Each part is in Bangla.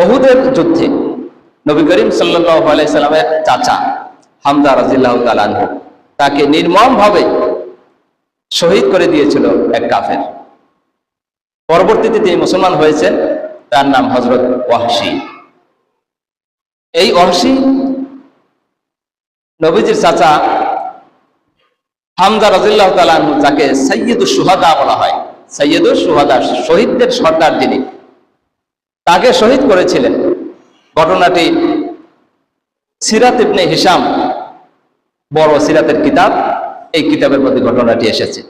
অহুদের যুদ্ধে নবী করিম সাল্লাহ আলাইসাল্লামের চাচা হামদা রাজিল্লাহ তালানহু তাকে নির্মমভাবে শহীদ করে দিয়েছিল এক কাফের। পরবর্তীতে তিনি মুসলমান হয়েছেন, তার নাম হজরত ওয়াহসি এই ওয়াহসি নবীজির চাচা হামদা রাজিল্লাহ তালানহু যাকে সৈয়দুল সুহাদা বলা হয়। সৈয়দুল সুহাদা শহীদদের সর্দার যিনি তাকে শহীদ করেছিলেন। ঘটনাটি সিরাত ইবনে হিসাম বড় সিরাতের কিতাব, এই কিতাবের মধ্যে ঘটনাটি এসেছে।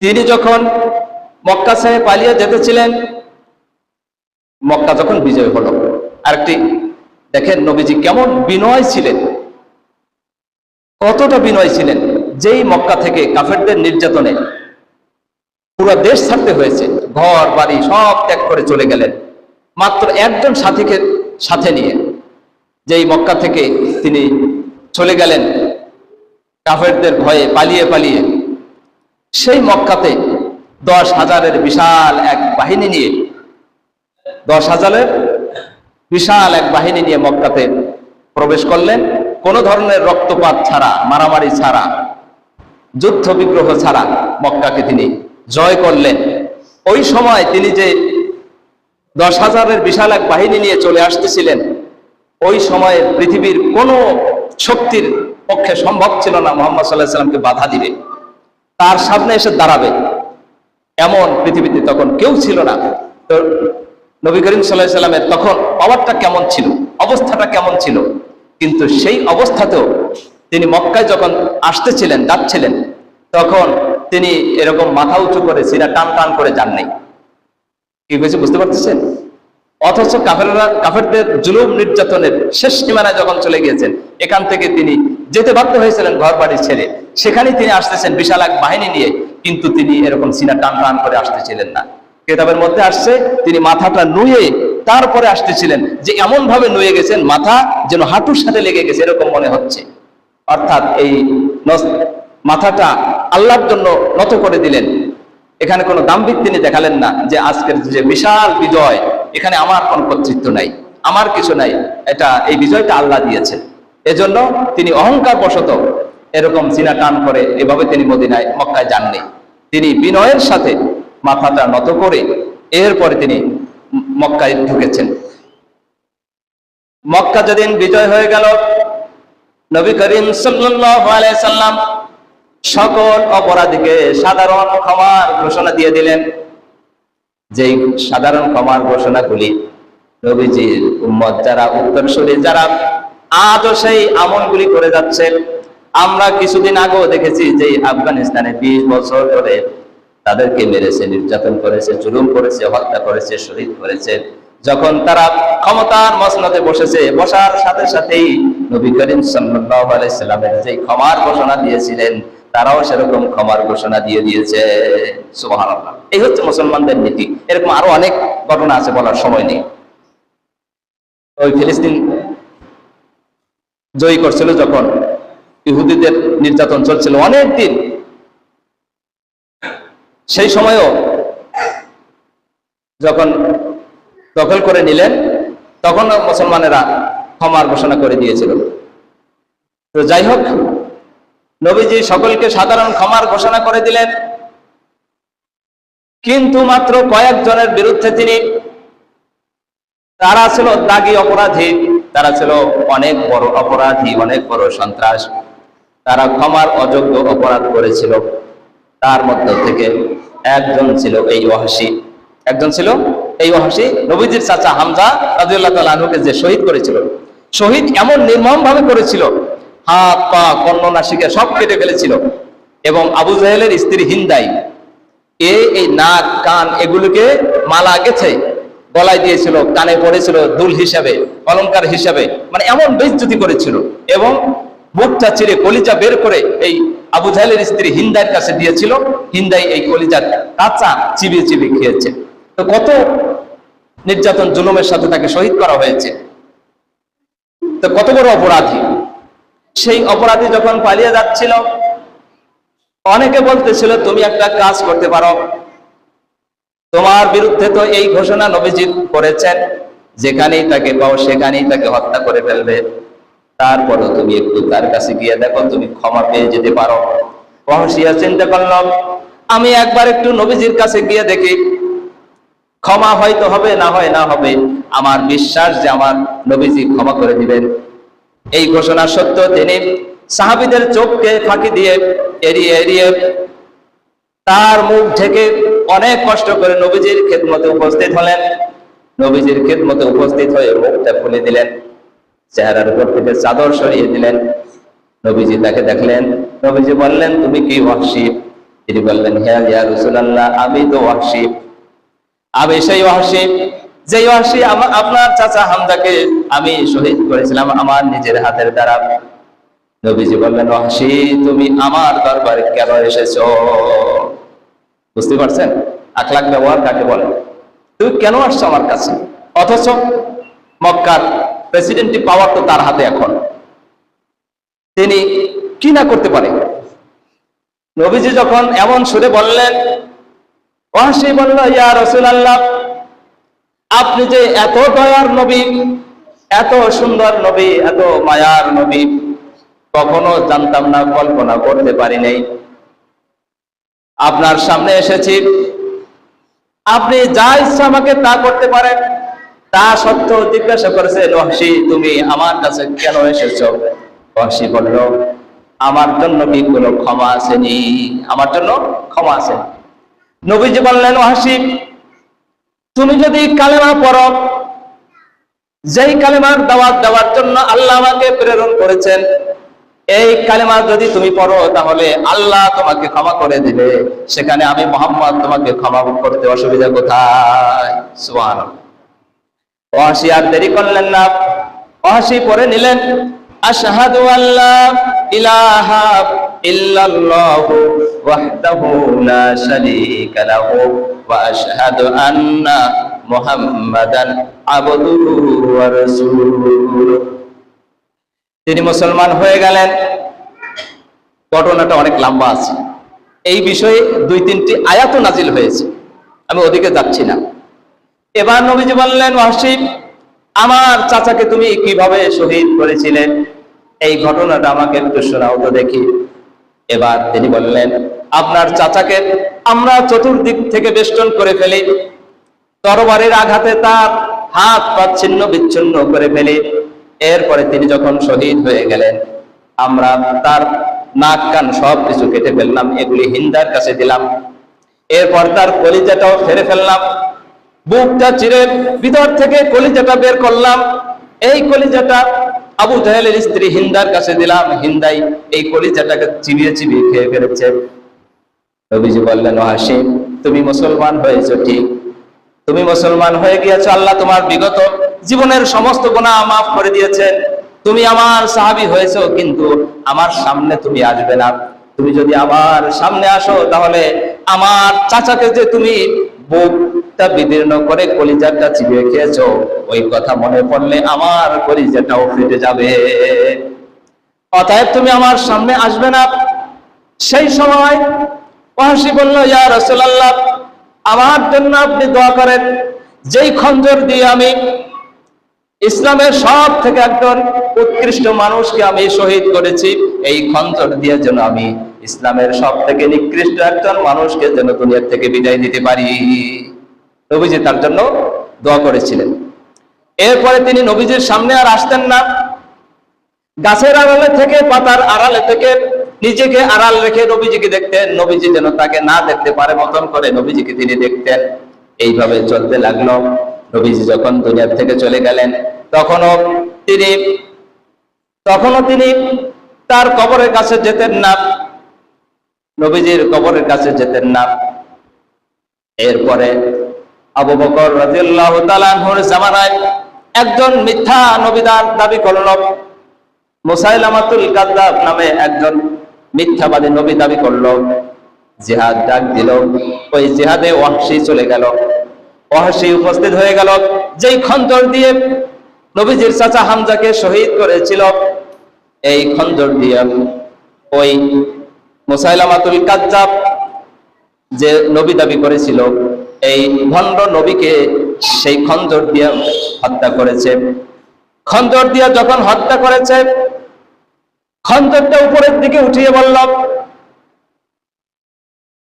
তিনি যখন মক্কা সাহেব পালিয়ে যেতেছিলেন, মক্কা যখন বিজয় হলো। আরেকটি, দেখেন নবীজি কেমন বিনয় ছিলেন। কতটা বিনয় ছিলেন। যেই মক্কা থেকে কাফেরদের নির্যাতনে পুরো দেশ ছাড়তে হয়েছে। ঘর, বাড়ি সব ত্যাগ করে চলে গেলেন। মাত্র একজন সাথীকে সাথে নিয়ে যেই মক্কা থেকে তিনি চলে গেলেন, কাফেরদের ভয়ে পালিয়ে পালিয়ে। সেই মক্কাতে দশ হাজারের বিশাল এক বাহিনী নিয়ে, দশ হাজারের বিশাল এক বাহিনী নিয়ে মক্কাতে প্রবেশ করলেন। কোনো ধরনের রক্তপাত ছাড়া, মারামারি ছাড়া, যুদ্ধ বিগ্রহ ছাড়া মক্কাকে তিনি জয় করলেন। ওই সময় তিনি যে দশ হাজারের বিশাল এক বাহিনী নিয়ে চলে আসতেছিলেন, ওই সময়ে পৃথিবীর কোনো শক্তির পক্ষে সম্ভব ছিল না মোহাম্মদ সাল্লাহ সাল্লামকে বাধা দিবে। তার সামনে এসে দাঁড়াবে। এমন পৃথিবীতে তখন কেউ ছিল না। তো নবী করিম সাল্লাহ সাল্লামের তখন পাওয়ারটা কেমন ছিল? অবস্থাটা কেমন ছিল? কিন্তু সেই অবস্থাতেও তিনি মক্কায় যখন আসতেছিলেন, যাচ্ছিলেন, তখন তিনি এরকম মাথা উঁচু করে সিনা টান টান করে যান নাই কি হয়েছে বুঝতে পারতেছেন? অথচ কাফেররা, কাফেরদের জুলুম নির্যাতনের শেষ সীমানায় যখন চলে গিয়েছেন, এখান থেকে তিনি যেতে বাধ্য হয়েছিলেন ঘর বাড়ি ছেড়ে সেখানেই তিনি আসতেছেন বিশাল এক বাহিনী নিয়ে, কিন্তু তিনি এরকম সিনা টান টান করে আসতেছিলেন না। কেতাবের মধ্যে আসছে, তিনি মাথাটা নুয়ে তারপরে আসতেছিলেন যে এমন ভাবে নুয়ে গেছেন, মাথা যেন হাঁটুর সাথে লেগে গেছে, এরকম মনে হচ্ছে। অর্থাৎ এই মাথাটা আল্লাহর জন্য নত করে দিলেন। এখানে কোনো দাম্ভিক তিনি দেখালেন না যে আজকের যে বিশাল বিজয়, এখানে আমার কোনো কর্তৃত্ব নাই, আমার কিছু নাই, এটা এই বিজয়টা আল্লাহ দিয়েছেন। এজন্য তিনি অহংকার বশত এরকম সিনা টান করে এভাবে তিনি মদিনায়, মক্কায় যাননি। তিনি বিনয়ের সাথে মাথাটা নত করে এরপরে তিনি মক্কায় ঢুকেছেন। মক্কা যেদিন বিজয় হয়ে গেল, নবী করিম সাল্লাম সকল অপরাধীকে সাধারণ ক্ষমার ঘোষণা দিয়ে দিলেন। যে সাধারণ ক্ষমার ঘোষণাগুলি নবীজির উম্মত যারা উত্তরসূরি, যারা আজও সেই আমলগুলি করে যাচ্ছে আমরা কিছুদিন আগেও দেখেছি যে আফগানিস্তানে বিশ বছর ধরে তাদেরকে মেরেছে, নির্যাতন করেছে, জুলুম করেছে, হত্যা করেছে, শহীদ করেছে। যখন তারা ক্ষমতার মসনদে বসেছে, বসার সাথে সাথেই নবী করিম সাল্লাল্লাহু আলাইহি সাল্লামের যে ক্ষমার ঘোষণা দিয়েছিলেন তারাও সেরকম ক্ষমার ঘোষণা দিয়ে দিয়েছে। এই হচ্ছে মুসলমানদের নীতি। এরকম আরও অনেক ঘটনা আছে বলার সময় নেই। ওই ফিলিস্তিন জয়ী করছিল যখন ইহুদিদের নির্যাতন চলছিল অনেক দিন। সেই সময়ও যখন দখল করে নিলেন, তখন মুসলমানেরা ক্ষমার ঘোষণা করে দিয়েছিল। তো যাই হোক নবীজি সকলকে সাধারণ ক্ষমার ঘোষণা করে দিলেন। কিন্তু মাত্র কয়েকজনের বিরুদ্ধে তিনি, তারা ছিল দাগি অপরাধী, তারা ছিল অনেক বড় অপরাধী, অনেক বড় সন্ত্রাস। তারা ক্ষমার অযোগ্য অপরাধ করেছিল। তার মধ্য থেকে একজন ছিল এই ওয়াহসি একজন ছিল এই ওয়াহসি নবীজির চাচা হামজা রাজিউল্লাহ তাআলা আনহুকে যে শহীদ করেছিল, শহীদ এমন নির্মম ভাবে করেছিল হাত, পা, কর্ণ, নাসিকা সব কেটে ফেলেছিল। এবং আবু জাহেলের স্ত্রী হিন্দাই, এ, এই নাক, কান এগুলোকে মালা গেছে গলায় দিয়েছিল, কানে পড়েছিল দুল হিসাবে, অলংকার হিসাবে মানে এমন বেজ্জতি করেছিল। এবং বুকটা চিরে কলিজা বের করে এই আবু জাহেলের স্ত্রী হিন্দাইয়ের কাছে দিয়েছিল। হিন্দাই এই কলিজা কাঁচা চিবিয়ে চিবিয়ে খেয়েছে। তো কত নির্যাতন, জুলুমের সাথে তাকে শহীদ করা হয়েছে। তো কত বড় অপরাধী। সেই অপরাধী যখন পালিয়ে যাচ্ছিল, অনেকে বলতেছিল, তুমি একটা কাজ করতে পারো। তোমার বিরুদ্ধে তো এই ঘোষণা নবীজি করেছেন, যেখানেই তাকে পাও সেখানেই তাকে হত্যা করে ফেলবে। তারপরও তুমি একটু তার কাছে গিয়ে দেখো, তুমি ক্ষমা পেয়ে যেতে পারো। রহসিয়া চিন্তা করলাম আমি একবার একটু নবীজির কাছে গিয়ে দেখি। ক্ষমা হয়তো হবে, না হয় না হবে। আমার বিশ্বাস যে আমার নবীজি ক্ষমা করে দিবেন। এই ঘোষণা সত্য তিনি সাহাবিদের চোখকে ফাঁকি দিয়ে এড়িয়ে এড়িয়ে তার মুখ ঢেকে অনেক কষ্ট করে নবীজির খেদমতে উপস্থিত হলেন। নবীজির খেদমতে উপস্থিত হয়ে মুখটা খুলে দিলেন, চেহারার উপর থেকে চাদর সরিয়ে দিলেন। নবীজি তাকে দেখলেন, নবীজি বললেন, তুমি কি ওয়াহশিব তিনি বললেন হ্যাঁ ইয়া রাসূলুল্লাহ, আমি তো ওয়াহশিব আমি সেই ওয়াহশিব যে আমা- আপনার চাচা হামদাকে আমি শহীদ করেছিলাম আমার নিজের হাতের দ্বারা। নবীজি বললেন, ওয়াহশি, তুমি আমার দরবারে কেন এসেছ? বুঝতে পারছেন? আখলাখ ব্যবহার কাকে বলে? তুমি কেন আসছো আমার কাছে? অথচ মক্কার প্রেসিডেন্টটি পাওয়ার তো তার হাতে এখন। তিনি কি না করতে পারে? নবীজি যখন এমন সুরে বললেন ওয়াসি বলল, ইয়া রাসূলুল্লাহ আপনি যে এত দয়ার নবী, এত সুন্দর নবী, এত মায়ার নবী, কখনো জানতাম না, কল্পনা করতে পারি নাই। আপনার সামনে এসেছি। আপনি যা ইচ্ছা আমাকে তা করতে পারেন। তা সত্ত্বেও জিজ্ঞাসা করেছে রহসি তুমি আমার কাছে কেন এসেছ? রহসি বলল, আমার জন্য কি কোনো ক্ষমা আসেনি? আমার জন্য ক্ষমা আছে। নবীজি বললেন ওহাসি তুমি যদি কালেমা পড়ো, যেই কালেমার দাওয়াত দেওয়ার জন্য আল্লাহ আমাকে প্রেরণ করেছেন, এই কালেমা যদি তুমি পড়ো, তাহলে আল্লাহ তোমাকে ক্ষমা করে দিবে। সেখানে আমি মোহাম্মদ তোমাকে ক্ষমা করতে অসুবিধা কোথায়? আর দেরি করলেন না। ওয়াসি পরে নিলেন। আল্লাহ ইলাহা শারীকা লাহু ওয়া আশহাদু আন্না মুহাম্মাদান আবদুহু ওয়া রাসূলুহু তিনি মুসলমান হয়ে গেলেন। ঘটনাটা অনেক লম্বা আছে। এই বিষয়ে দুই তিনটি আয়াত নাজিল হয়েছে। আমি ওদিকে যাচ্ছি না। এবার নবীজি বললেন ওয়াসিফ আমার চাচাকে তুমি কীভাবে শহীদ করেছিলেন এই ঘটনাটা আমাকে একটু শোনাও তো দেখি। এবার তিনি বললেন, আপনার চাচাকে আমরা চতুর্দিক থেকে বেষ্টন করে ফেলি। তরবারের আঘাতে তার হাত পা ছিন্ন বিচ্ছিন্ন করে ফেলি। এরপরে তিনি যখন শহীদ হয়ে গেলেন, আমরা তার নাক কান সব কিছু কেটে ফেললাম, এগুলি হিন্দার কাছে দিলাম। এরপর তার কলিজাটাও ফেরে ফেললাম। বুকটা চিরে ভিতর থেকে কলিজাটা বের করলাম। এই কলিজাটা আবু জাহেলের স্ত্রী হিন্দার কাছে দিলাম। হিন্দাই এই কলিজাটাকে চিবিয়ে চিবিয়ে খেয়ে ফেলেছে। নবীজি বললেন, হাসিম, তুমি মুসলমান হয়েছো ঠিক। তুমি মুসলমান হয়ে গিয়েছো, আল্লাহ তোমার বিগত জীবনের সমস্ত গুনাহ মাফ করে দিয়েছেন। তুমি আমার সাহাবী হয়েছো, কিন্তু আমার সামনে তুমি আসবে না। তুমি যদি আমার সামনে আসো, তাহলে আমার চাচাকে যে তুমি বুকটা বিদীর্ণ করে কলিজাটা চিবিয়ে খেয়েছো। ওই কথা মনে পড়লে আমার কলিজাটাও ফেটে যাবে। অতএব তুমি আমার সামনে আসবে না। সেই সময় ওহাসি বলল, ইয়া রাসূলুল্লাহ, আমার জন্য আপনি দোয়া করেন। যেই খঞ্জর দিয়ে আমি ইসলামের সব থেকে একজন উৎকৃষ্ট মানুষকে আমি শহীদ করেছি, এই খঞ্জর দিয়ে যেন আমি ইসলামের সব থেকে নিকৃষ্ট একজন মানুষকে যেন দুনিয়ার থেকে বিদায় দিতে পারি। নবীজি তার জন্য দোয়া করেছিলেন। এরপরে তিনি নবীজির সামনে আর আসতেন না। গাছের আড়ালে থেকে, পাতার আড়ালে থেকে নিজেকে আড়াল রেখে নবীজিকে দেখতেন। নবীজি যেন তাকে না দেখতে পারে, মতন করে নবীজিকে তিনি দেখতেন। এইভাবে চলতে লাগল। নবীজি যখন দুনিয়ার থেকে চলে গেলেন, তখনও তিনি তখনও তিনি তার কবরের কাছে যেতেন না। নবীজির কবরের কাছে যেতেন না। এরপরে আবু বকর রাদিয়াল্লাহু তাআলা আনহুর জামানায় একজন মিথ্যা নবীদার দাবি করল। মুসাইলামাতুল কাদ্দাব নামে একজন মিথ্যাবাদী নবী দাবি করল। জিহাদ ডাক দিল। ওই জিহাদে ওয়াহশী চলে গেল। ওয়াহশী উপস্থিত হয়ে গেল। যেই খঞ্জর দিয়ে নবীজির চাচা হামজাকে শহীদ করেছিল, এই খঞ্জর দিয়ে ওই মুসাইলামাতুল কাজ্জাব যে নবী দাবি করেছিল এই ভণ্ড নবীকে সেই খঞ্জর দিয়ে হত্যা করেছে। খঞ্জর দিয়ে যখন হত্যা করেছে খঞ্জরটা উপরের দিকে উঠিয়ে বলল,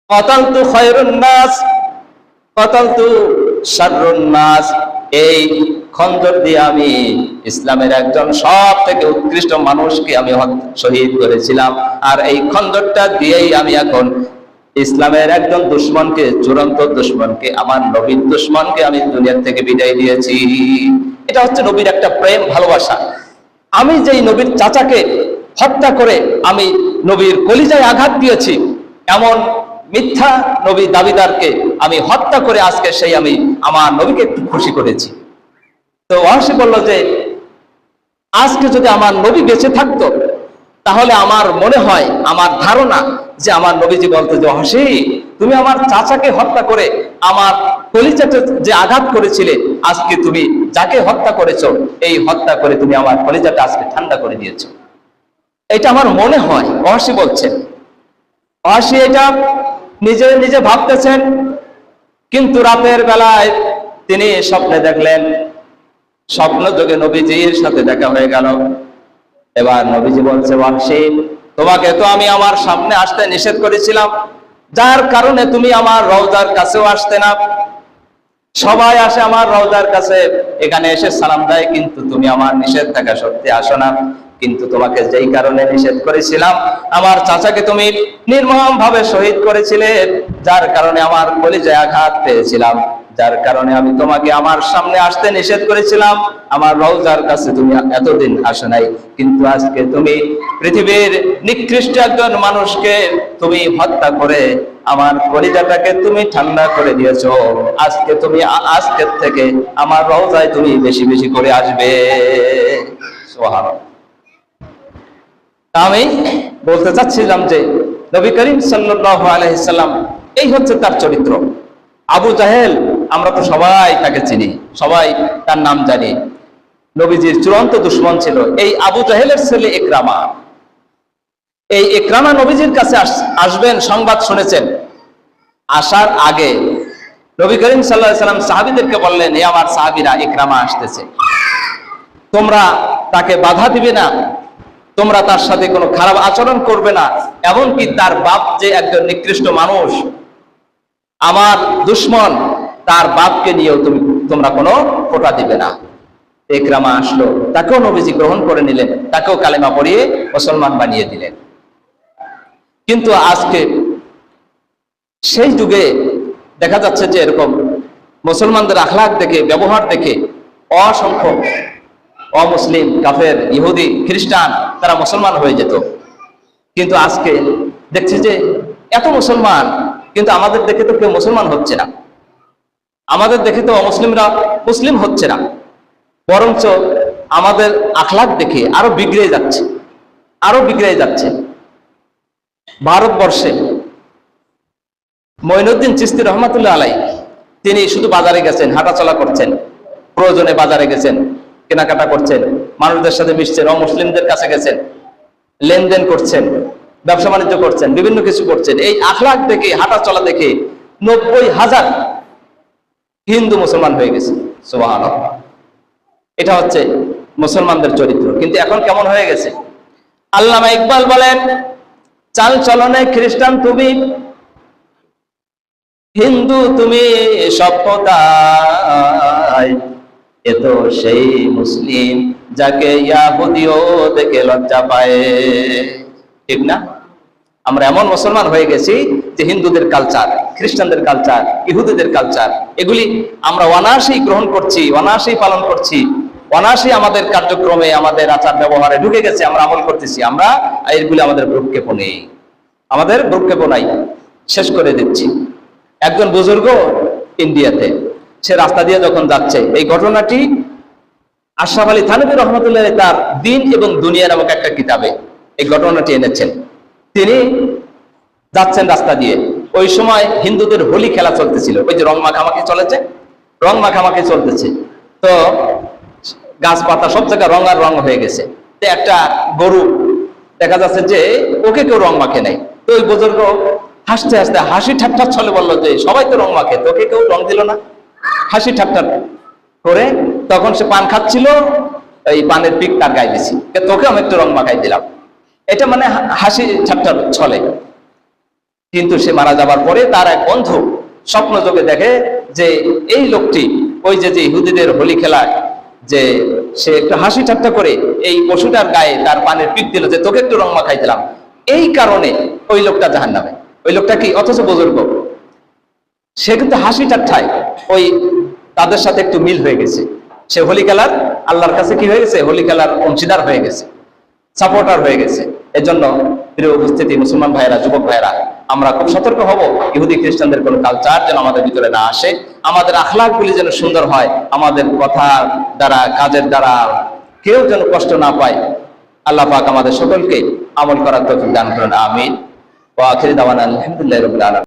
কতালতু খয়রুন নাস, কতালতু শাররুন নাস। এই খঞ্জর দিয়ে আমি ইসলামের একজন সব থেকে উৎকৃষ্ট মানুষকে আমি শহীদ করেছিলাম। আর এই খঞ্জরটা দিয়েই আমি এখন ইসলামের একজন দুশ্মনকে, চূড়ান্ত দুশ্মনকে, আমার নবীর দুশ্মনকে আমি দুনিয়ার থেকে বিদায় দিয়েছি। এটা হচ্ছে নবীর একটা প্রেম, ভালোবাসা। আমি যেই নবীর চাচাকে হত্যা করে আমি নবীর কলিজায় আঘাত দিয়েছি, এমন মিথ্যা নবী দাবিদারকে আমি হত্যা করে আজকে সেই আমি আমার নবীকে একটু খুশি করেছি। তো ওয়াসি বলল যে, আজকে যদি আমার নবী বেঁচে থাকতো তাহলে আমার মনে হয়, আমার ধারণা যে আমার নবীজি বলতো যে হাসি তুমি আমার চাচাকে হত্যা করে আমার কলিজাতে যে আঘাত করেছিলে, আজকে তুমি যাকে হত্যা করেছ, এই হত্যা করে তুমি আমার কলিজাটা আজকে ঠান্ডা করে দিয়েছ। এটা আমার মনে হয় অহাসি বলছেন অহাসি এটা নিজে নিজে ভাবতেছেন, কিন্তু রাতের বেলায় তিনি স্বপ্নে দেখলেন, স্বপ্ন যোগে নবীজির সাথে দেখা হয়ে গেল। এবার নবীজি বলছে, ওয়াহশি, তোমাকে তো আমি আমার সামনে আসতে নিষেধ করেছিলাম। যার কারণে তুমি আমার রওজার কাছেও আসতে না। সবাই আসে আমার রওজার কাছে। এখানে এসে সালাম দেয়, কিন্তু তুমি আমার নিষেধ থাকা সত্যি আসো না। কিন্তু তোমাকে যেই কারণে নিষেধ করেছিলাম, আমার চাচাকে তুমি নির্মম ভাবে শহীদ করেছিলে। যার কারণে আমার কলিজায় আঘাত পেয়েছিলাম। যার কারণে আমি তোমাকে আমার সামনে আসতে নিষেধ করেছিলাম। আমার রওজার কাছে তুমি এতদিন আসো নাই, কিন্তু আজকে তুমি পৃথিবীর নিকৃষ্ট একজন মানুষকে তুমি হত্যা করে আমার কলিজাটাকে তুমি ঠান্ডা করে দিয়েছ। আজকে তুমি, আজকের থেকে আমার রওজায় তুমি বেশি বেশি করে আসবে। সুবহানাল্লাহ। আমি বলতে চাচ্ছিলাম যে নবী করিম সাল্লাল্লাহু আলাইহি সাল্লাম, এই হচ্ছে তার চরিত্র। আবু জাহেল আমরা তো সবাই তাকে চিনি, সবাই তার নাম জানি। নবীজির চূড়ান্ত দুশ্মন ছিল এই আবু জাহেলের ছেলে একরামা এই একরামা নবীজির কাছে আস- আসবেন, সংবাদ শুনেছেন। আসার আগে নবী করিম সাল্লাহ সাল্লাম সাহাবিদেরকে বললেন, এ আমার সাহাবিরা একরামা আসতেছে। তোমরা তাকে বাধা দিবে না। তোমরা তার সাথে কোনো খারাপ আচরণ করবে না। এমনকি তার বাপ যে একজন নিকৃষ্ট মানুষ, আমার দুশ্মন তার বাপকে নিয়েও তুমি, তোমরা কোনো ফোটা দিবে না। একরামা আসলো, তাকেও নবীজি গ্রহণ করে নিলেন, তাকেও কালেমা পড়িয়ে মুসলমান বানিয়ে দিলেন। কিন্তু আজকে সেই যুগে দেখা যাচ্ছে যে এরকম মুসলমানদের আখলাক দেখে, ব্যবহার দেখে অসংখ্য অমুসলিম, কাফের, ইহুদি, খ্রিস্টান, তারা মুসলমান হয়ে যেত। কিন্তু আজকে দেখছি যে এত মুসলমান, কিন্তু আমাদের দেখে তো কেউ মুসলমান হচ্ছে না। আমাদের দেখে তো অমুসলিমরা মুসলিম হচ্ছে না। বরঞ্চ আমাদের আখলাক দেখে আরও বিগড়ে যাচ্ছে, আরও বিগড়ে যাচ্ছে। ভারতবর্ষে মঈনুদ্দিন চিস্তি রহমাতুল্লাহ আলাই তিনি শুধু বাজারে গেছেন, হাঁটাচলা করছেন, প্রয়োজনে বাজারে গেছেন, কেনাকাটা করছেন, মানুষদের সাথে মিশছেন, অমুসলিমদের কাছে গেছেন, লেনদেন করছেন, ব্যবসা বাণিজ্য করছেন, বিভিন্ন কিছু করছেন। এই আখলাক দেখে হাঁটা চলা দেখে নব্বই হাজার হিন্দু মুসলমান হয়ে গেছে। সুবাহ এটা হচ্ছে মুসলমানদের চরিত্র। কিন্তু এখন কেমন হয়ে গেছে? আল্লামা ইকবাল বলেন, চাল চলনে খ্রিস্টান তুমি, হিন্দু তুমি সভ্যতায় এ তো সেই মুসলিম যাকে ইয়াহুদিও দেখে লজ্জা পায়। ঠিক না? আমরা এমন মুসলমান হয়ে গেছি যে হিন্দুদের কালচার খ্রিস্টানদের কালচার ইহুদিদের কালচার এগুলি আমরা অনায়াসেই গ্রহণ করছি, অনায়াসেই পালন করছি, অনায়াসেই আমাদের কার্যক্রমে, আমাদের আচার ব্যবহারে ঢুকে গেছে, আমরা আমল করতেছি, আমরা এগুলি আমাদের ভ্রুক্ষেপ নেই আমাদের ভ্রুক্ষেপ নাই শেষ করে দিচ্ছি। একজন বুজুর্গ ইন্ডিয়াতে, সে রাস্তা দিয়ে যখন যাচ্ছে, এই ঘটনাটি আশরাফ আলী থানবী রহমতুল্লাহ তার দিন এবং দুনিয়া নামক একটা কিতাবে এই ঘটনাটি এনেছেন। তিনি যাচ্ছেন রাস্তা দিয়ে। ওই সময় হিন্দুদের হোলি খেলা চলতেছিল। ওই যে রং মাখামাখি চলেছে, রং মাখামাখি চলতেছে। তো গাছপাতা সব জায়গায় রং আর রং হয়ে গেছে। তো একটা গরু দেখা যাচ্ছে যে ওকে কেউ রং মাখে নাই। তো ওই বুজুর্গ হাসতে হাসতে হাসি ঠাট্টার ছলে বলল যে, সবাই তো রং মাখে, তোকে কেউ রং দিল না? হাসি ঠাট্টা করে তখন সে পান খাচ্ছিল, এই পানের পিক তার গায়ে দিছি। তোকে আমি একটু রং মাখাই দিলাম। এটা মানে হাসি ঠাট্টার ছলে। কিন্তু সে মারা যাবার পরে তার এক বন্ধু স্বপ্ন যোগে দেখে যে এই লোকটি, ওই যে যে ইহুদিদের হোলি খেলায় যে সে একটু হাসি ঠাট্টা করে এই পশুটার গায়ে তার পানের পিক দিল যে, তোকে একটু রং মাখাই দিলাম এই কারণে ওই লোকটা জাহান নামে ওই লোকটা কি? অথচ বুজুর্গ। সে কিন্তু হাসি ঠাট্টায় ওই তাদের সাথে একটু মিল হয়ে গেছে। সে হোলি খেলার, আল্লাহর কাছে কি হয়ে গেছে? হোলি খেলার অংশীদার হয়ে গেছে, সাপোর্টার হয়ে গেছে। এজন্য প্রিয় উপস্থিতি, মুসলমান ভাইয়েরা, যুবক ভাইয়েরা আমরা খুব সতর্ক হব। ইহুদি খ্রিস্টানদের কোন কালচার যেন আমাদের ভিতরে না আসে। আমাদের আখলাখগুলি যেন সুন্দর হয়। আমাদের কথার দ্বারা, কাজের দ্বারা কেউ যেন কষ্ট না পায়। আল্লাহ পাক আমাদের সকলকে আমল করার তৌফিক দান করেন। আমিন। ও আখির আলহামদুলিল্লাহ আলামিন।